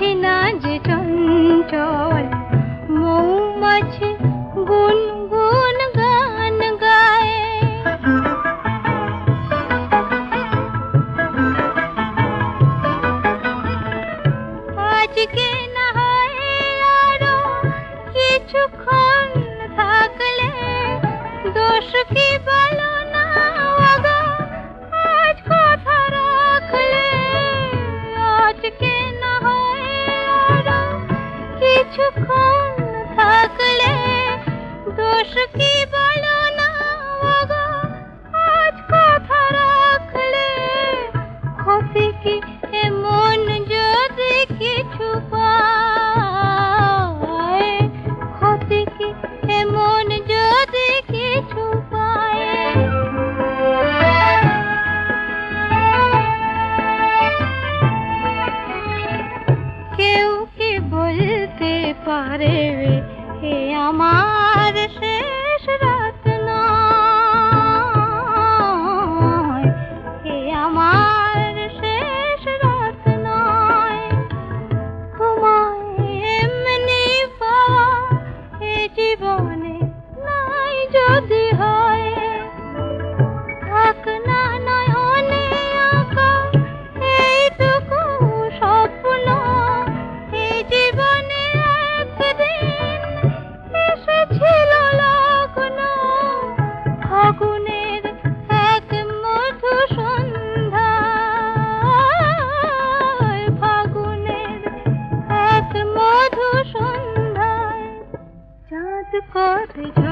है ना Sweet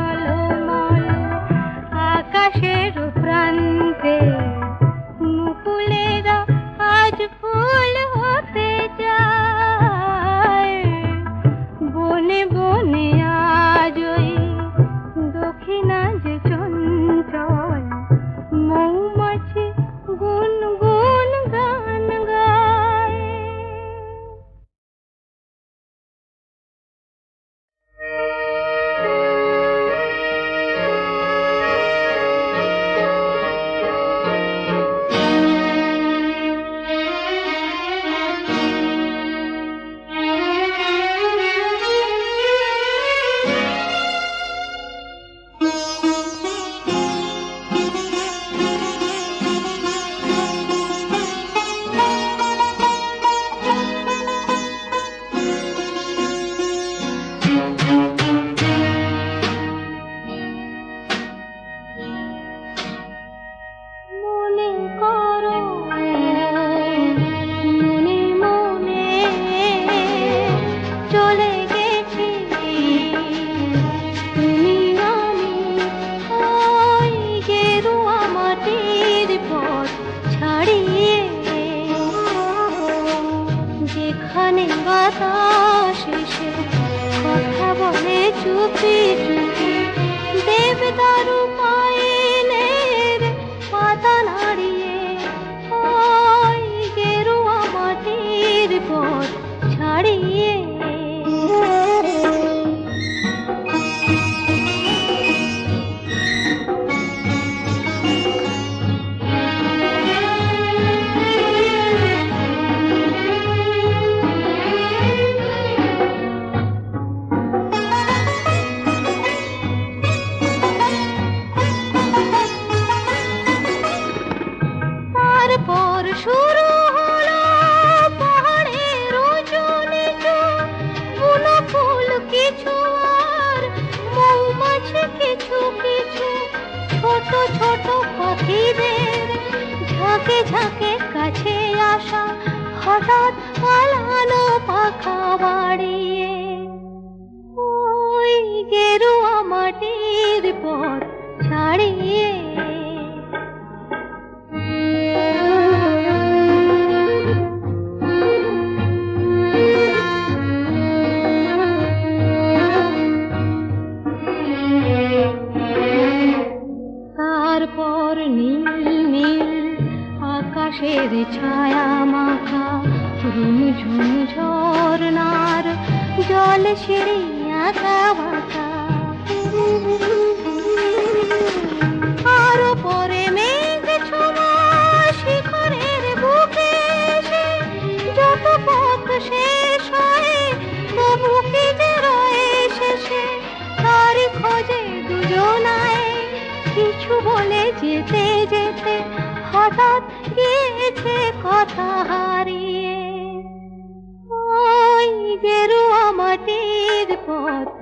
হঠাৎ গিয়েছে কথা হারিয়ে ওই গেরুয়া মাটির পথ।